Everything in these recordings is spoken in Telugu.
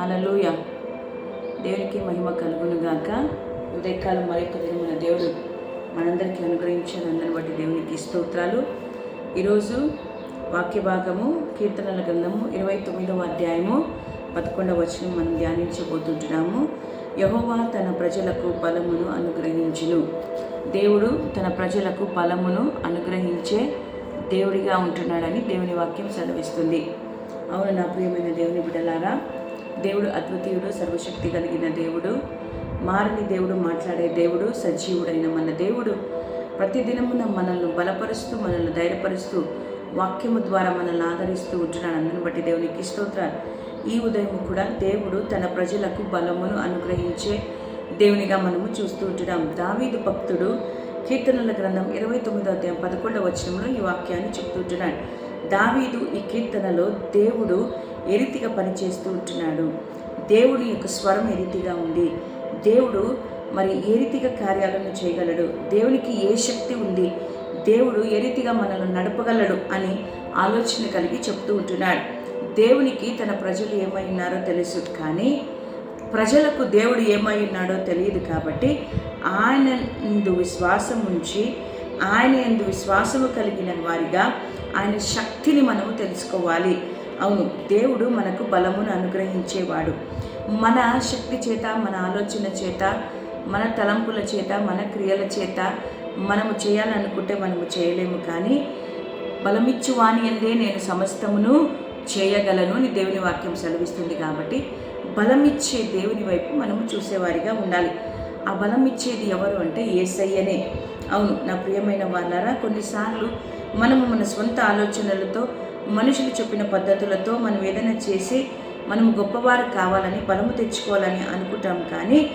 హలలుయ దేవునికి మహిమ కలుగును గాక. ఉదయకాలం మరొక దినమున దేవుడు మనందరికీ అనుగ్రహించిన అందరిని బట్టి దేవునికి స్తోత్రాలు. ఈరోజు వాక్య భాగము కీర్తనల గ్రంథము ఇరవై తొమ్మిదవ అధ్యాయము పదకొండవ వచనం మనం ధ్యానించబోతుంటున్నాము. యహోవా తన ప్రజలకు బలమును అనుగ్రహించును. దేవుడు తన ప్రజలకు బలమును అనుగ్రహించే దేవుడిగా ఉంటున్నాడని దేవుని వాక్యం సెలవిస్తుంది. అవును నా ప్రియమైన దేవుని బిడ్డలారా దేవుడు అద్వితీయుడు సర్వశక్తి కలిగిన దేవుడు. మారని దేవుడు మాట్లాడే దేవుడు సజీవుడైన మన దేవుడు. ప్రతిదినమున మనల్ని బలపరుస్తూ మనల్ని ధైర్యపరుస్తూ వాక్యము ద్వారా మనల్ని ఆదరిస్తూ ఉంటున్నాడు. అందుని బట్టి దేవునికి స్తోత్రాలు. ఈ ఉదయం కూడా దేవుడు తన ప్రజలకు బలమును అనుగ్రహించే దేవునిగా మనము చూస్తూ ఉంటున్నాం. దావీదు భక్తుడు కీర్తనల గ్రంథం ఇరవై తొమ్మిదో అధ్యాయం పదకొండవ వచనంలో ఈ వాక్యాన్ని చెప్తుంటున్నాడు దావీదు ఈ కీర్తనలో దేవుడు ఏ రీతిగా పనిచేస్తూ ఉంటున్నాడు? దేవుడి యొక్క స్వరం ఏ రీతిగా ఉంది? దేవుడు మరి ఏ రీతిగా కార్యాలను చేయగలడు? దేవునికి ఏ శక్తి ఉంది? దేవుడు ఏ రీతిగా మనల్ని నడపగలడు అని ఆలోచన కలిగి చెప్తూ ఉంటున్నాడు. దేవునికి తన ప్రజలు ఏమై ఉన్నారో తెలుసు కానీ ప్రజలకు దేవుడు ఏమై ఉన్నాడో తెలియదు కాబట్టి ఆయన ఎందు విశ్వాసం ఉంచి ఆయన ఎందు విశ్వాసము కలిగిన వారిగా ఆయన శక్తిని మనము తెలుసుకోవాలి. అవును దేవుడు మనకు బలమును అనుగ్రహించేవాడు. మన శక్తి చేత మన ఆలోచన చేత మన తలంపుల చేత మన క్రియల చేత మనము చేయాలనుకుంటే మనము చేయలేము. కానీ బలమిచ్చువాని అందే నేను సమస్తమును చేయగలను అని దేవుని వాక్యం సెలవిస్తుంది కాబట్టి బలమిచ్చే దేవుని వైపు మనము చూసేవారిగా ఉండాలి. ఆ బలం ఇచ్చేది ఎవరు అంటే ఏసయ్యనే. అవును నా ప్రియమైన వాళ్ళారా కొన్నిసార్లు మనము మన సొంత ఆలోచనలతో మనుషులు చెప్పిన పద్ధతులతో మనం ఏదైనా చేసి మనం గొప్పవారు కావాలని బలము తెచ్చుకోవాలని అనుకుంటాం కానీ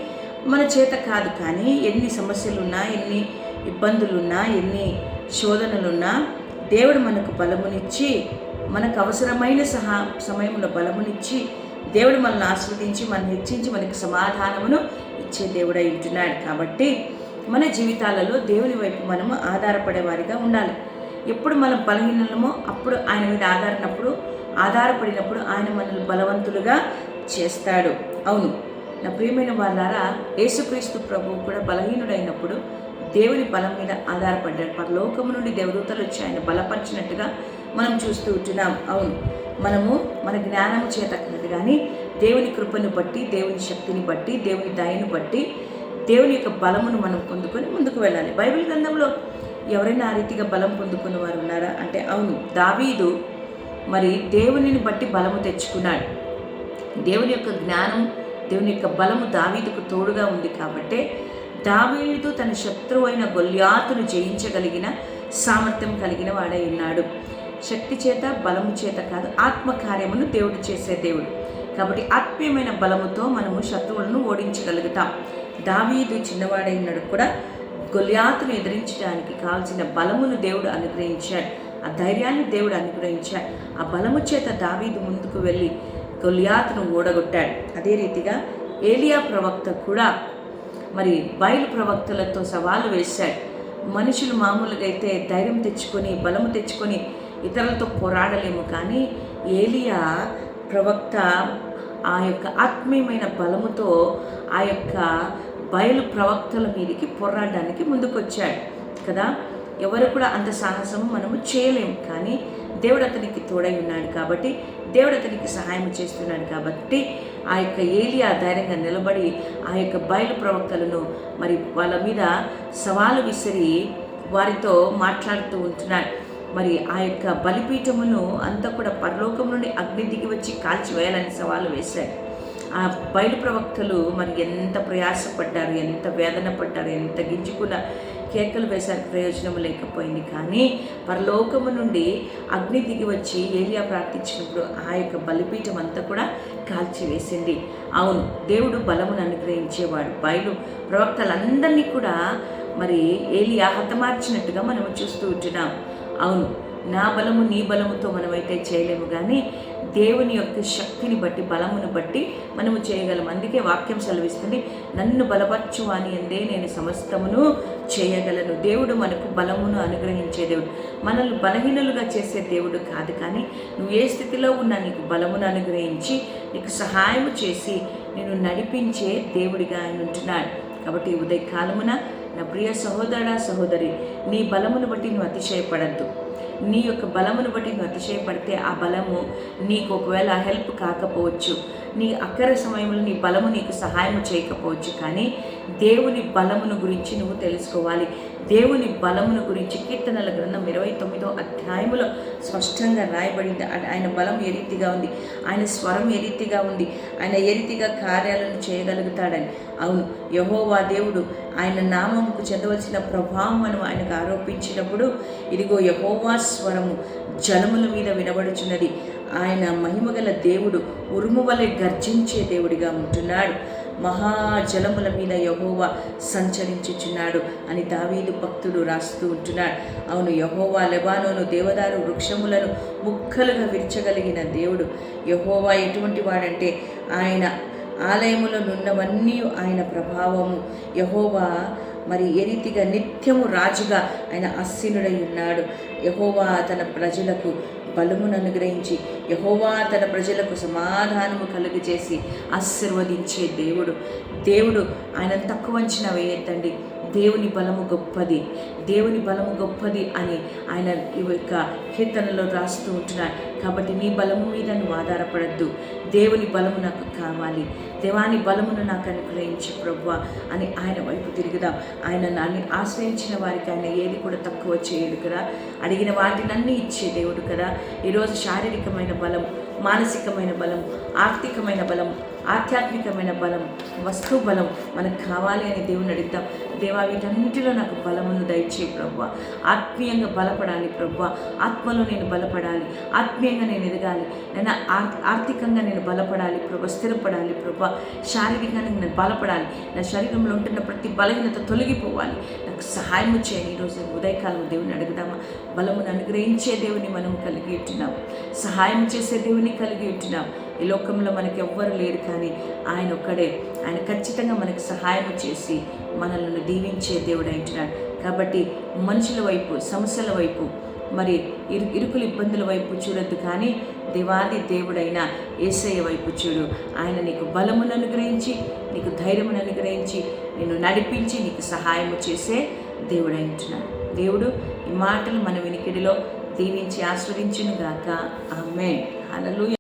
మన చేత కాదు కానీ ఎన్ని సమస్యలున్నా ఎన్ని ఇబ్బందులున్నా ఎన్ని శోధనలున్నా దేవుడు మనకు బలమునిచ్చి మనకు అవసరమైన సహా సమయంలో బలమునిచ్చి దేవుడు మనల్ని ఆస్వాదించి మనం హెచ్చించి మనకు సమాధానమును ఇచ్చే దేవుడై ఉంటున్నాడు. కాబట్టి మన జీవితాలలో దేవుని వైపు మనము ఆధారపడేవారిగా ఉండాలి. ఎప్పుడు మనం బలహీనమో అప్పుడు ఆయన మీద ఆధారినప్పుడు ఆధారపడినప్పుడు ఆయన మనల్ని బలవంతులుగా చేస్తాడు. అవును. నా ప్రియమైన వాళ్ళారా యేసుక్రీస్తు ప్రభువు కూడా బలహీనుడైనప్పుడు దేవుని బలం మీద ఆధారపడ్డాడు. పరలోకము నుండి దేవదూతలు వచ్చి ఆయన బలపరిచినట్టుగా మనం చూస్తూ ఉంటున్నాం. అవును. మనము మన జ్ఞానము చేత కాదు కానీ దేవుని కృపను బట్టి దేవుని శక్తిని బట్టి దేవుని దయను బట్టి దేవుని యొక్క బలమును మనం పొందుకొని ముందుకు వెళ్ళాలి. బైబిల్ గ్రంథంలో ఎవరైనా ఆ రీతిగా బలం పొందుకున్న వారు ఉన్నారా? అంటే అవును దావీదు మరి దేవునిని బట్టి బలము తెచ్చుకున్నాడు. దేవుని యొక్క జ్ఞానం దేవుని యొక్క బలము దావీదుకు తోడుగా ఉంది కాబట్టే దావీదు తన శత్రువు అయిన గొల్యాతును జయించగలిగిన సామర్థ్యం కలిగిన వాడై ఉన్నాడు. శక్తి చేత బలము చేత కాదు ఆత్మకార్యమును దేవుడు చేసే దేవుడు. కాబట్టి ఆత్మీయమైన బలముతో మనము శత్రువులను ఓడించగలుగుతాం. దావీదు చిన్నవాడై ఉన్నాడు కూడా గొల్యాతును ఎదిరించడానికి కావాల్సిన బలమును దేవుడు అనుగ్రహించాడు. ఆ ధైర్యాన్ని దేవుడు అనుగ్రహించాడు. ఆ బలము చేత దావీదు ముందుకు వెళ్ళి గొల్యాతును ఓడగొట్టాడు. అదే రీతిగా ఏలియా ప్రవక్త కూడా మరి బయలు ప్రవక్తలతో సవాలు వేశాడు. మనుషులు మామూలుగా అయితే ధైర్యం తెచ్చుకొని బలము తెచ్చుకొని ఇతరులతో పోరాడలేము. కానీ ఏలియా ప్రవక్త ఆ యొక్క ఆత్మీయమైన బలముతో ఆ యొక్క బయలు ప్రవక్తల మీదకి పోరాడడానికి ముందుకొచ్చాడు. కదా? ఎవరు కూడా అంత సాహసము మనము చేయలేము కానీ దేవుడు అతనికి తోడై ఉన్నాడు కాబట్టి దేవుడు అతనికి సహాయం చేస్తున్నాడు కాబట్టి ఆ యొక్క ఏలియా ధైర్యంగా నిలబడి ఆ యొక్క బయలు ప్రవక్తలను మరి వాళ్ళ మీద సవాలు విసిరి వారితో మాట్లాడుతూ ఉంటున్నాడు. మరి ఆ యొక్క బలిపీఠమును అంతా కూడా పరలోకం నుండి అగ్ని దిగి వచ్చి కాల్చివేయాలని సవాలు వేశాడు. ఆ బయలు ప్రవక్తలు మరి ఎంత ప్రయాసపడ్డారు ఎంత వేదన పడ్డారు ఎంత గింజుకున్న కేకలు వేశారు ప్రయోజనం లేకపోయింది. కానీ పరలోకము నుండి అగ్ని దిగి వచ్చి ఏలియా ప్రార్థించినప్పుడు ఆ యొక్క బలిపీఠం అంతా కూడా కాల్చివేసింది. అవును దేవుడు బలమును అనుగ్రహించేవాడు. బయలు ప్రవక్తలందరినీ కూడా మరి ఏలియా హతమార్చినట్టుగా మనం చూస్తూ ఉంటున్నాం. అవును నా బలము నీ బలముతో మనమైతే చేయలేము. కానీ దేవుని యొక్క శక్తిని బట్టి బలమును బట్టి మనము చేయగలం. అందుకే వాక్యం సెలవిస్తుంది నన్ను బలపరచు అని అందే నేను సమస్తమును చేయగలను. దేవుడు మనకు బలమును అనుగ్రహించే దేవుడు. మనల్ని బలహీనులుగా చేసే దేవుడు కాదు కానీ నువ్వు ఏ స్థితిలో ఉన్నా నీకు బలమును అనుగ్రహించి నీకు సహాయం చేసి నేను నడిపించే దేవుడిగా ఆయన ఉంటున్నాడు. కాబట్టి ఉదయకాలమున నా ప్రియ సహోదర సహోదరి నీ బలమును బట్టి నువ్వు అతిశయపడద్దు. నీ యొక్క బలమును బట్టి నువ్వు అతిశయపడితే ఆ బలము నీకు ఒకవేళ హెల్ప్ కాకపోవచ్చు. నీ అక్కర సమయంలో నీ బలము నీకు సహాయం చేయకపోవచ్చు. కానీ దేవుని బలమును గురించి నువ్వు తెలుసుకోవాలి. దేవుని బలమును గురించి కీర్తనల గ్రంథం ఇరవై తొమ్మిదో అధ్యాయములో స్పష్టంగా రాయబడింది. ఆయన బలం ఏ రీతిగా ఉంది? ఆయన స్వరం ఏ రీతిగా ఉంది? ఆయన ఏ రీతిగా కార్యాలను చేయగలుగుతాడని. అవును యహోవా దేవుడు ఆయన నామముకు చెందవలసిన ప్రభావం మనం ఆయనకు ఆరోపించినప్పుడు ఇదిగో యహోవా స్వరము జలముల మీద వినబడుచున్నది. ఆయన మహిమగల దేవుడు ఉరుము వలె గర్జించే దేవుడిగా ఉంటున్నాడు. మహాజలముల మీద యహోవా సంచరించుచున్నాడు అని దావీదు భక్తుడు రాస్తూ ఉంటున్నాడు. అవును యహోవా లెబానోను దేవదారు వృక్షములను ముక్కలుగా విరచగలిగిన దేవుడు. యహోవా ఎటువంటి వాడంటే ఆయన ఆలయములో నున్నవన్నీ ఆయన ప్రభావము. యహోవా మరి ఏ రీతిగా నిత్యము రాజుగా ఆయన అస్సినుడై ఉన్నాడు. యహోవా తన ప్రజలకు బలమును అనుగ్రహించి యహోవా తన ప్రజలకు సమాధానము కలుగజేసి ఆశీర్వదించే దేవుడు. దేవుడు ఆయన తక్కువ అంచనా వేయొద్దండి. దేవుని బలము గొప్పది. దేవుని బలము గొప్పది అని ఆయన ఈ యొక్క కీర్తనలో రాస్తూ ఉంటున్నాడు. కాబట్టి నీ బలము మీద నువ్వు ఆధారపడద్దు. దేవుని బలము నాకు కావాలి. దేవాని బలమును నాకు అనుగ్రహించి ప్రభు అని ఆయన వైపు తిరుగుదాం. ఆయన నన్ను ఆశ్రయించిన వారికి ఆయన ఏది కూడా తక్కువ చేయడు కదా. అడిగిన వాటినన్నీ ఇచ్చే దేవుడు కదా. ఈరోజు శారీరకమైన బలం మానసికమైన బలం ఆర్థికమైన బలం ఆధ్యాత్మికమైన బలం వస్తు బలం మనకు కావాలి అని దేవుని అడుగుతాం దేవా వీటన్నిటిలో నాకు బలమును దయచేయి ప్రభు ఆత్మీయంగా బలపడాలి ప్రభు ఆత్మలో నేను బలపడాలి. ఆత్మీయంగా నేను ఎదగాలి. నేను ఆర్- ఆర్థికంగా నేను బలపడాలి ప్రభు స్థిరపడాలి ప్రభు. శారీరకంగా నేను బలపడాలి. నా శరీరంలో ఉంటున్న ప్రతి బలహీనత తొలగిపోవాలి. నాకు సహాయం చేయండి ఈరోజు ఉదయకాలం దేవుని అడుగుదామా. బలమును అనుగ్రహించే దేవుని మనం కలిగి ఉంటున్నాం. సహాయం చేసే దేవుని కలిగి ఉంటున్నాం. ఈ లోకంలో మనకి ఎవ్వరు లేరు కానీ ఆయన ఒక్కడే. ఆయన ఖచ్చితంగా మనకు సహాయం చేసి మనల్ని దీవించే దేవుడు అంటున్నాడు. కాబట్టి మనుషుల వైపు సమస్యల వైపు మరి ఇరు ఇరుకుల ఇబ్బందుల వైపు చూడొద్దు కానీ దేవాది దేవుడైన ఏసయ్య వైపు చూడు. ఆయన నీకు బలమును అనుగ్రహించి నీకు ధైర్యమును అనుగ్రహించి నిన్ను నడిపించి నీకు సహాయము చేసే దేవుడు అంటున్నాడు. దేవుడు ఈ మాటలు మన వినికిడిలో దీవించి ఆస్వాదించును గాక ఆమె హల్లెలూయా.